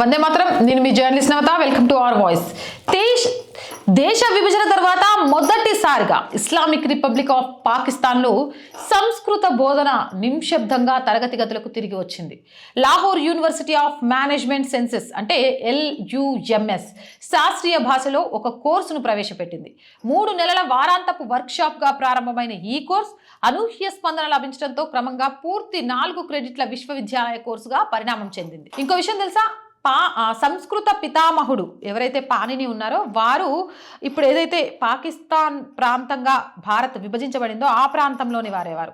వందే మాత్రం. నేను మీ journalist Navata. Welcome to our voice. దేశ్ దేశ విభజన తర్వాత మొదటిసారిగా ఇస్లామిక్ రిపబ్లిక్ ఆఫ్ పాకిస్తాన్లో సంస్కృత బోధన నింశబ్దంగా తరగతి గదులకు తిరిగి వచ్చింది. Lahore university of management sciences అంటే ఎల్యుఎంఎస్ శాస్త్రీయ భాషలో ఒక కోర్సును ప్రవేశపెట్టింది. మూడు నెలల వారాంతపు వర్క్షాప్గా ప్రారంభమైన ఈ కోర్స్ అనూహ్య స్పందన లభించడంతో క్రమంగా పూర్తి నాలుగు క్రెడిట్ల విశ్వవిద్యాలయ కోర్సుగా పరిణామం చెందింది. ఇంకో విషయం తెలుసా? పా సంస్కృత పితామహుడు ఎవరైతే పాణిని ఉన్నారో వారు ఇప్పుడు ఏదైతే పాకిస్తాన్ ప్రాంతంగా భారత్ విభజించబడిందో ఆ ప్రాంతంలోని వారేవారు.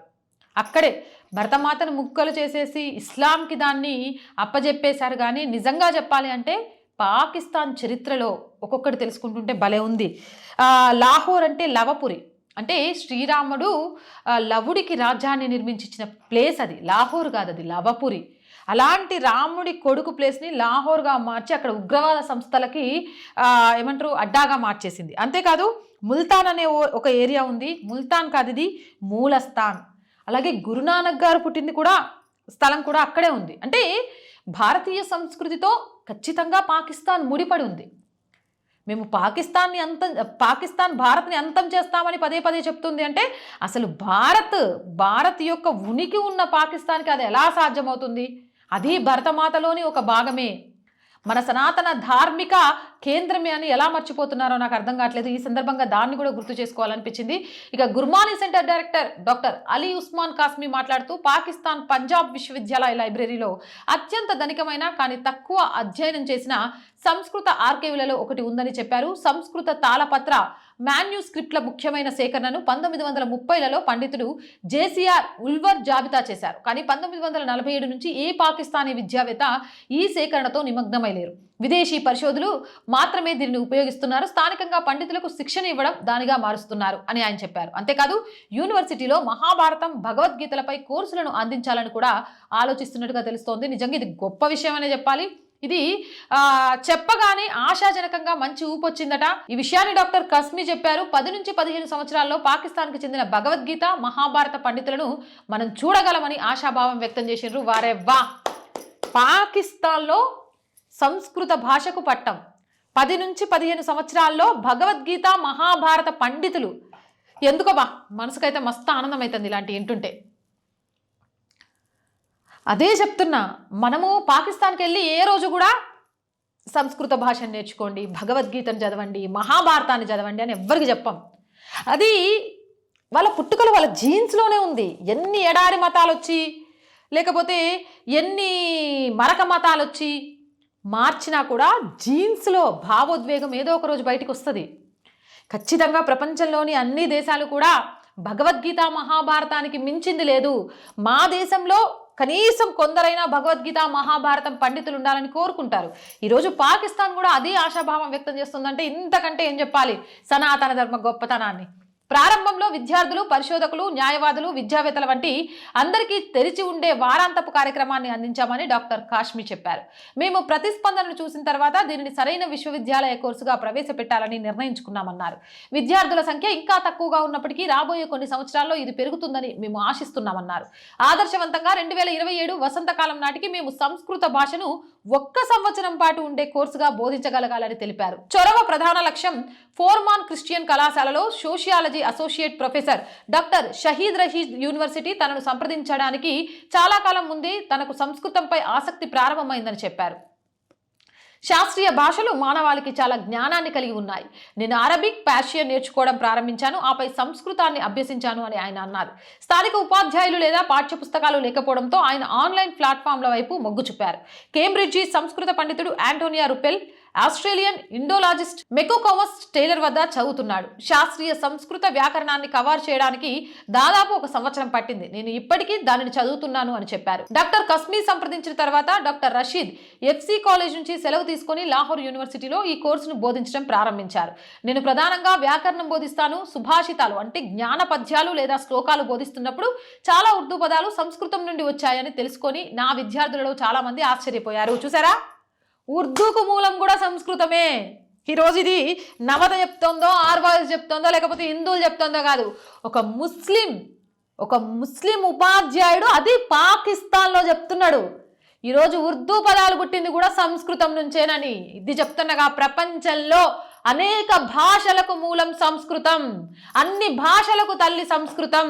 అక్కడే భరతమాతను ముక్కలు చేసేసి ఇస్లాంకి దాన్ని అప్పజెప్పేశారు. కానీ నిజంగా చెప్పాలి అంటే పాకిస్తాన్ చరిత్రలో ఒక్కొక్కటి తెలుసుకుంటుంటే భలే ఉంది. లాహోర్ అంటే లవపురి. అంటే శ్రీరాముడు లవుడికి రాజ్యాన్ని నిర్మించిన ప్లేస్ అది. లాహోర్ కాదు అది లవపురి. అలాంటి రాముడి కొడుకు ప్లేస్ని లాహోర్గా మార్చి అక్కడ ఉగ్రవాద సంస్థలకి ఏమంటారు అడ్డాగా మార్చేసింది. అంతేకాదు ముల్తాన్ అనే ఓ- ఒక ఏరియా ఉంది. ముల్తాన్ కాదు ఇది మూలస్థాన్. అలాగే గురునానక్ గారు పుట్టింది కూడా స్థలం కూడా అక్కడే ఉంది. అంటే భారతీయ సంస్కృతితో ఖచ్చితంగా పాకిస్తాన్ ముడిపడి ఉంది. మేము పాకిస్తాన్ని అంతం పాకిస్తాన్ భారత్ని అంతం చేస్తామని పదే పదే చెప్తుంది అంటే అసలు భారత్ భారత్ యొక్క ఉనికి ఉన్న పాకిస్తాన్కి అది ఎలా సాధ్యమవుతుంది? అది భరతమాతలోని ఒక భాగమే. మన సనాతన ధార్మిక కేంద్రమే అని ఎలా మర్చిపోతున్నారో నాకు అర్థం కావట్లేదు. ఈ సందర్భంగా దాన్ని కూడా గుర్తు చేసుకోవాలనిపించింది. ఇక Gurmani center director doctor Ali Usman Kasmi మాట్లాడుతూ పాకిస్తాన్ పంజాబ్ విశ్వవిద్యాలయ లైబ్రరీలో అత్యంత ధనికమైన కానీ తక్కువ అధ్యయనం చేసిన సంస్కృత ఆర్కైవ్లలో ఒకటి ఉందని చెప్పారు. సంస్కృత తాళపత్ర మాన్యూస్క్రిప్ట్ల ముఖ్యమైన సేకరణను పంతొమ్మిది వందల ముప్పైలలో పండితుడు జేసీఆర్ ఉల్వర్ జాబితా చేశారు. కానీ పంతొమ్మిది వందల నలభై ఏడు నుంచి ఏ పాకిస్తానీ విద్యావేత్త ఈ సేకరణతో నిమగ్నమై లేరు. విదేశీ పరిశోధులు మాత్రమే దీనిని ఉపయోగిస్తున్నారు. స్థానికంగా పండితులకు శిక్షణ ఇవ్వడం దానిగా మారుస్తున్నారు అని ఆయన చెప్పారు. అంతేకాదు యూనివర్సిటీలో మహాభారతం భగవద్గీతలపై కోర్సులను అందించాలని కూడా ఆలోచిస్తున్నట్టుగా తెలుస్తోంది. నిజంగా ఇది గొప్ప విషయం అనే చెప్పాలి. ఇది చెప్పగానే ఆశాజనకంగా మంచి ఊపొచ్చిందట ఈ విషయాన్ని డాక్టర్ కస్మి చెప్పారు. పది నుంచి పదిహేను సంవత్సరాల్లో పాకిస్తాన్కి చెందిన భగవద్గీత మహాభారత పండితులను మనం చూడగలమని ఆశాభావం వ్యక్తం చేసిండ్రు. వారే వా పాకిస్తాన్లో సంస్కృత భాషకు పట్టం. పది నుంచి పదిహేను సంవత్సరాల్లో భగవద్గీత మహాభారత పండితులు. ఎందుకో బా మనసుకైతే మస్తు ఆనందం అవుతుంది ఇలాంటి వింటుంటే. అదే చెప్తున్నా మనము పాకిస్తాన్కి వెళ్ళి ఏ రోజు కూడా సంస్కృత భాషను నేర్చుకోండి భగవద్గీతను చదవండి మహాభారతాన్ని చదవండి అని ఎవ్వరికి చెప్పం. అది వాళ్ళ పుట్టుకలు వాళ్ళ జీన్స్లోనే ఉంది. ఎన్ని ఎడారి మతాలు వచ్చి లేకపోతే ఎన్ని మరక మతాలు వచ్చి మార్చినా కూడా జీన్స్లో భావోద్వేగం ఏదో ఒక రోజు బయటకు వస్తుంది. ఖచ్చితంగా ప్రపంచంలోని అన్ని దేశాలు కూడా భగవద్గీత మహాభారతానికి మించింది లేదు. మా దేశంలో కనీసం కొందరైనా భగవద్గీత మహాభారతం పండితులు ఉండాలని కోరుకుంటారు. ఈరోజు పాకిస్తాన్ కూడా అదే ఆశాభావం వ్యక్తం చేస్తుందంటే ఇంతకంటే ఏం చెప్పాలి? సనాతన ధర్మ గొప్పతనాన్ని. ప్రారంభంలో విద్యార్థులు పరిశోధకులు న్యాయవాదులు విద్యావేత్తల వంటి అందరికీ తెరిచి ఉండే వారాంతపు కార్యక్రమాన్ని అందించామని డాక్టర్ కాశ్మీ చెప్పారు. మేము ప్రతిస్పందనను చూసిన తర్వాత దీనిని సరైన విశ్వవిద్యాలయ కోర్సుగా ప్రవేశపెట్టాలని నిర్ణయించుకున్నామన్నారు. విద్యార్థుల సంఖ్య ఇంకా తక్కువగా ఉన్నప్పటికీ రాబోయే కొన్ని సంవత్సరాల్లో ఇది పెరుగుతుందని మేము ఆశిస్తున్నామన్నారు. ఆదర్శవంతంగా రెండు వేల ఇరవై ఏడు వసంతకాలం నాటికి మేము సంస్కృత భాషను ఒక్క సంవత్సరం పాటు ఉండే కోర్సుగా బోధించగలగాలని తెలిపారు. చొరవ ప్రధాన లక్ష్యం ఫోర్మాన్ క్రిస్టియన్ కళాశాలలో sociology associate professor doctor Shahid Rashid university తనను సంప్రదించడానికి చాలా కాలం ముందే తనకు సంస్కృతంపై ఆసక్తి ప్రారంభమైందని చెప్పారు. శాస్త్రీయ భాషలు మానవాళికి చాలా జ్ఞానాన్ని కలిగి ఉన్నాయి. నేను అరబిక్ పార్షియన్ నేర్చుకోవడం ప్రారంభించాను. ఆపై సంస్కృతాన్ని అభ్యసించాను అని ఆయన అన్నారు. స్థానిక ఉపాధ్యాయులు లేదా పాఠ్యపుస్తకాలు లేకపోవడంతో ఆయన ఆన్లైన్ ప్లాట్ఫామ్ల వైపు మొగ్గు చూపారు. కేంబ్రిడ్జి సంస్కృత పండితుడు Antonia Ruppel Australian Indologist McComas Taylor వద్ద చదువుతున్నాడు. శాస్త్రీయ సంస్కృత వ్యాకరణాన్ని కవర్ చేయడానికి దాదాపు ఒక సంవత్సరం పట్టింది. నేను ఇప్పటికీ దానిని చదువుతున్నాను అని చెప్పారు. డాక్టర్ కస్మీ సంప్రదించిన తర్వాత డాక్టర్ రషీద్ ఎఫ్సీ కాలేజ్ నుంచి సెలవు తీసుకొని లాహోర్ యూనివర్సిటీలో ఈ కోర్సును బోధించడం ప్రారంభించారు. నేను ప్రధానంగా వ్యాకరణం బోధిస్తాను. సుభాషితాలు అంటే జ్ఞాన పద్యాలు లేదా శ్లోకాలు బోధిస్తున్నప్పుడు చాలా ఉర్దూ పదాలు సంస్కృతం నుండి వచ్చాయని తెలుసుకొని నా విద్యార్థులలో చాలా మంది ఆశ్చర్యపోయారు. చూసారా? ఉర్దూకు మూలం కూడా సంస్కృతమే. ఈరోజు ఇది నవత చెప్తోందో ఆర్వాయిస్ చెప్తోందో లేకపోతే హిందువులు చెప్తోందో కాదు. ఒక ముస్లిం ఒక ముస్లిం ఉపాధ్యాయుడు అది పాకిస్తాన్లో చెప్తున్నాడు. ఈరోజు ఉర్దూ పదాలు పుట్టింది కూడా సంస్కృతం నుంచేనని. ఇది చెప్తున్నగా ప్రపంచంలో అనేక భాషలకు మూలం సంస్కృతం. అన్ని భాషలకు తల్లి సంస్కృతం.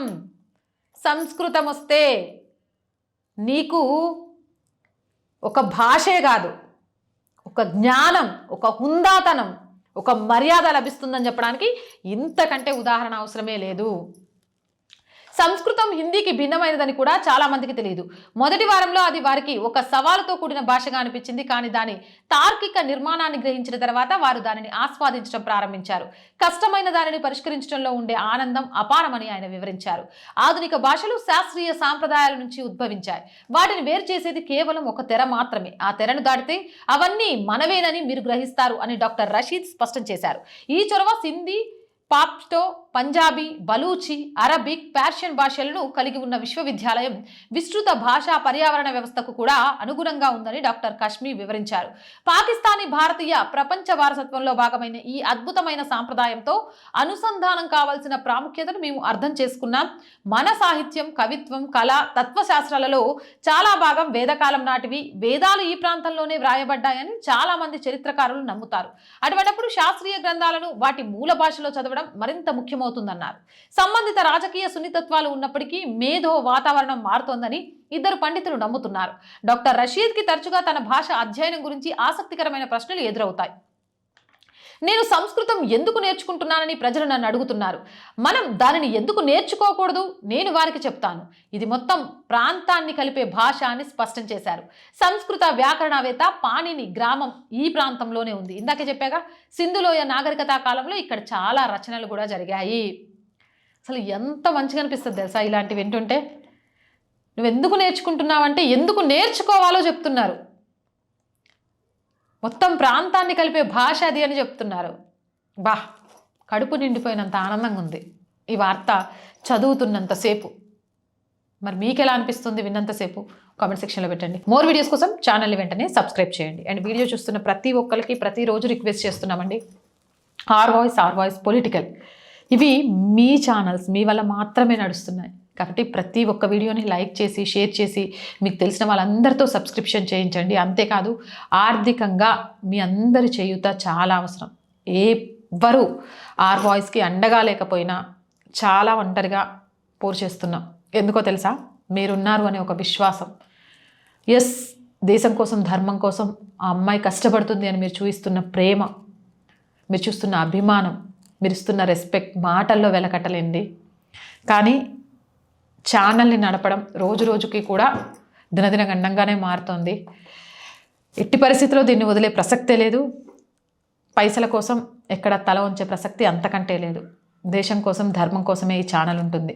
సంస్కృతం వస్తే నీకు ఒక భాషే కాదు. ఒక జ్ఞానం ఒక హుందాతనం ఒక మర్యాద లభిస్తుందని చెప్పడానికి ఇంతకంటే ఉదాహరణ అవసరమే లేదు. సంస్కృతం హిందీకి భిన్నమైనదని కూడా చాలా మందికి తెలియదు మొదటి వారంలో అది వారికి ఒక సవాలుతో కూడిన భాషగా అనిపించింది. కానీ దాని తార్కిక నిర్మాణాన్ని గ్రహించిన తర్వాత వారు దానిని ఆస్వాదించడం ప్రారంభించారు. కష్టమైన దానిని పరిష్కరించడంలో ఉండే ఆనందం అపారమని ఆయన వివరించారు. ఆధునిక భాషలు శాస్త్రీయ సాంప్రదాయాల నుంచి ఉద్భవించాయి. వాటిని వేరు చేసేది కేవలం ఒక తెర మాత్రమే. ఆ తెరను దాటితే అవన్నీ మనవేనని మీరు గ్రహిస్తారు అని డాక్టర్ రషీద్ స్పష్టం చేశారు. ఈ చొరవ సింధీ పాప్టో పంజాబీ బలూచి అరబిక్ పర్షియన్ భాషలను కలిగి ఉన్న విశ్వవిద్యాలయం విస్తృత భాషా పర్యావరణ వ్యవస్థకు కూడా అనుగుణంగా ఉందని డాక్టర్ కశ్మీ వివరించారు. పాకిస్తానీ భారతీయ ప్రపంచ వారసత్వంలో భాగమైన ఈ అద్భుతమైన సాంప్రదాయంతో అనుసంధానం కావాల్సిన ప్రాముఖ్యతను మేము అర్థం చేసుకున్నాం. మన సాహిత్యం కవిత్వం కళ తత్వశాస్త్రాలలో చాలా భాగం వేదకాలం నాటివి. వేదాలు ఈ ప్రాంతంలోనే వ్రాయబడ్డాయని చాలా మంది చరిత్రకారులు నమ్ముతారు. అటువంటిప్పుడు శాస్త్రీయ గ్రంథాలను వాటి మూల భాషలో చదవడం మరింత ముఖ్యమవుతుందన్నారు. సంబంధిత రాజకీయ సున్నితత్వాలు ఉన్నప్పటికీ మేధో వాతావరణం మారుతోందని ఇద్దరు పండితులు నమ్ముతున్నారు. డాక్టర్ రషీద్కి తరచుగా తన భాష అధ్యయనం గురించి ఆసక్తికరమైన ప్రశ్నలు ఎదురవుతాయి. నేను సంస్కృతం ఎందుకు నేర్చుకుంటున్నానని ప్రజలు నన్ను అడుగుతున్నారు. మనం దానిని ఎందుకు నేర్చుకోకూడదు? నేను వారికి చెప్తాను. ఇది మొత్తం ప్రాంతాన్ని కలిపే భాష అని స్పష్టం చేశారు. సంస్కృత వ్యాకరణవేత్త పాణిని గ్రామం ఈ ప్రాంతంలోనే ఉంది. ఇందాకే చెప్పాగా సింధులోయ నాగరికతా కాలంలో ఇక్కడ చాలా రచనలు కూడా జరిగాయి. అసలు ఎంత మంచిగా అనిపిస్తుంది తెలుసా ఇలాంటివి వింటుంటే? నువ్వు ఎందుకు నేర్చుకుంటున్నావంటే ఎందుకు నేర్చుకోవాలో చెప్తున్నారు. మొత్తం ప్రాంతాన్ని కలిపే భాష అది అని చెప్తున్నారు. బా కడుపు నిండిపోయినంత ఆనందంగా ఉంది. ఈ వార్త చదువుతున్నంతసేపు మరి మీకు ఎలా అనిపిస్తుంది విన్నంతసేపు కామెంట్ సెక్షన్లో పెట్టండి. మోర్ వీడియోస్ కోసం ఛానల్ని వెంటనే సబ్స్క్రైబ్ చేయండి. అండ్ వీడియో చూస్తున్న ప్రతి ఒక్కరికి ప్రతిరోజు రిక్వెస్ట్ చేస్తున్నామండి. R voice R voice political. ఇవి మీ ఛానల్స్ మీ వల్ల మాత్రమే నడుస్తున్నాయి. కాబట్టి ప్రతి ఒక్క వీడియోని లైక్ చేసి షేర్ చేసి మీకు తెలిసిన వాళ్ళందరితో సబ్స్క్రిప్షన్ చేయించండి. అంతేకాదు ఆర్థికంగా మీ అందరి చేయుత చాలా అవసరం. ఎవ్వరు ఆర్ వాయిస్కి అండగా లేకపోయినా చాలా ఒంటరిగా పోరు చేస్తున్నాం. ఎందుకో తెలుసా? మీరున్నారు అనే ఒక విశ్వాసం. ఎస్ దేశం కోసం ధర్మం కోసం ఆ అమ్మాయి కష్టపడుతుంది అని మీరు చూపిస్తున్న ప్రేమ మీరు చూస్తున్న అభిమానం మీరు ఇస్తున్న రెస్పెక్ట్ మాటల్లో వెలకట్టలేండి. కానీ ఛానల్ని నడపడం రోజు రోజుకి కూడా దినదిన గండంగానే మారుతోంది. ఎట్టి పరిస్థితిలో దీన్ని వదిలే ప్రసక్తే లేదు. పైసల కోసం ఎక్కడ తల ఉంచే ప్రసక్తి అంతకంటే లేదు. దేశం కోసం ధర్మం కోసమే ఈ ఛానల్ ఉంటుంది.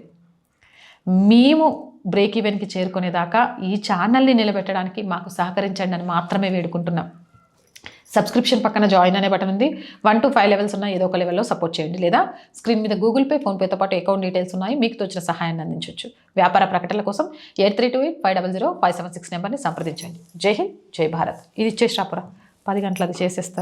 మేము బ్రేక్ ఈవెన్కి చేరుకునేదాకా ఈ ఛానల్ని నిలబెట్టడానికి మాకు సహకరించండి అని మాత్రమే వేడుకుంటున్నాం. సబ్స్క్రిప్షన్ పక్కన జాయిన్ అనే బటన్ ఉంది. వన్ టు ఫైవ్ లెవెల్స్ ఉన్న ఏదో ఒక లెవెల్లో సపోర్ట్ చేయండి. లేదా స్క్రీన్ మీద గూగుల్ పే ఫోన్పేతో పాటు అకౌంట్ డీటెయిల్స్ ఉన్నాయి. మీకు తోచిన సహాయాన్ని అందించవచ్చు వ్యాపార ప్రకటనల కోసం eight three two eight five double zero five seven six నెంబర్ని సంప్రదించండి. జై హింద్ జై భారత్. ఇది ఇచ్చేసి రాపురా పది గంటలది చేసేస్తారు.